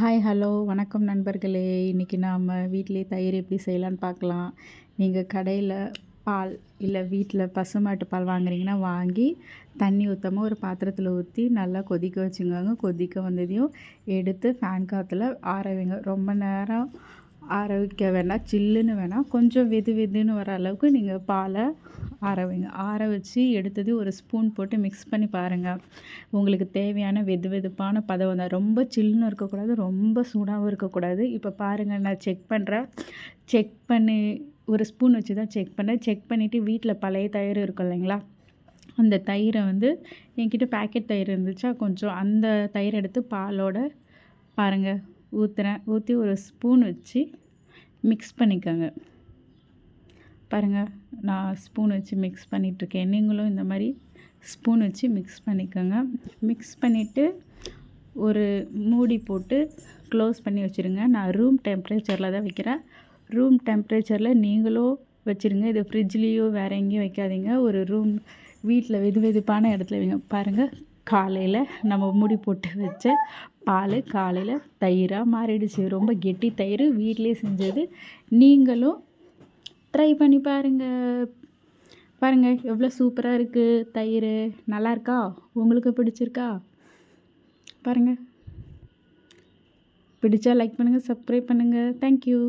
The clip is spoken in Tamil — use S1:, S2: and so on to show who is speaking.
S1: ஹாய் ஹலோ வணக்கம் நண்பர்களே. இன்றைக்கி நாம் வீட்டிலே தயிர் எப்படி செய்யலான்னு பார்க்கலாம். நீங்கள் கடையில் பால் இல்லை வீட்டில் பசுமாட்டு பால் வாங்குறீங்கன்னா வாங்கி தண்ணி ஊற்றாமல் ஒரு பாத்திரத்தில் ஊற்றி நல்லா கொதிக்க வச்சுக்கோங்க. கொதிக்க வந்ததையும் எடுத்து ஃபேன் காற்றுல ஆற வைங்க. ரொம்ப நேரம் ஆற வைக்க வேணாம் சில்லுன்னு வேணாம். கொஞ்சம் வெது வெதுன்னு வர அளவுக்கு நீங்கள் பாலை ஆற வைங்க ஆற வச்சு எடுத்தது ஒரு ஸ்பூன் போட்டு மிக்ஸ் பண்ணி பாருங்கள் உங்களுக்கு தேவையான வெது வெதுப்பான பதம் தான் ரொம்ப சில்லுன்னு இருக்கக்கூடாது ரொம்ப சூடாகவும் இருக்கக்கூடாது. இப்போ பாருங்கள் நான் செக் பண்ணுறேன் செக் பண்ணி ஒரு ஸ்பூன் வச்சு தான் செக் பண்ணேன். செக் பண்ணிவிட்டு வீட்டில் பழைய தயிர் இருக்கும் இல்லைங்களா? அந்த தயிரை வந்து என்கிட்ட பேக்கெட் தயிர் இருந்துச்சா கொஞ்சம் அந்த தயிர் எடுத்து பாலோட பாருங்கள் ஊற்றுறேன் ஊற்றி ஒரு ஸ்பூன் வச்சு மிக்ஸ் பண்ணிக்கோங்க. பாருங்கள் நான் ஸ்பூன் வச்சு மிக்ஸ் பண்ணிகிட்ருக்கேன் நீங்களும் இந்த மாதிரி ஸ்பூன் வச்சு மிக்ஸ் பண்ணிக்கோங்க. மிக்ஸ் பண்ணிவிட்டு ஒரு மூடி போட்டு க்ளோஸ் பண்ணி வச்சுருங்க. நான் ரூம் டெம்ப்ரேச்சரில் தான் வைக்கிறேன். ரூம் டெம்ப்ரேச்சரில் நீங்களும் வச்சுருங்க. இது ஃப்ரிட்ஜ்லேயோ வேறு எங்கேயும் வைக்காதீங்க. ஒரு ரூம் வீட்டில் வெது வெதுப்பான இடத்துல வைங்க. பாருங்கள் காலையில் நம்ம மூடி போட்டு வச்ச பால் காலையில் தயிராக மாறிடுச்சு. ரொம்ப கெட்டி தயிர். வீட்டிலே செஞ்சது. நீங்களும் ட்ரை பண்ணி பாருங்கள் பாருங்கள் எவ்வளோ சூப்பராக இருக்குது தயிர் நல்லா இருக்கா? உங்களுக்கு பிடிச்சிருக்கா? பாருங்கள் பிடிச்சா லைக் பண்ணுங்கள் சப்ஸ்கிரைப் பண்ணுங்கள் தேங்க்யூ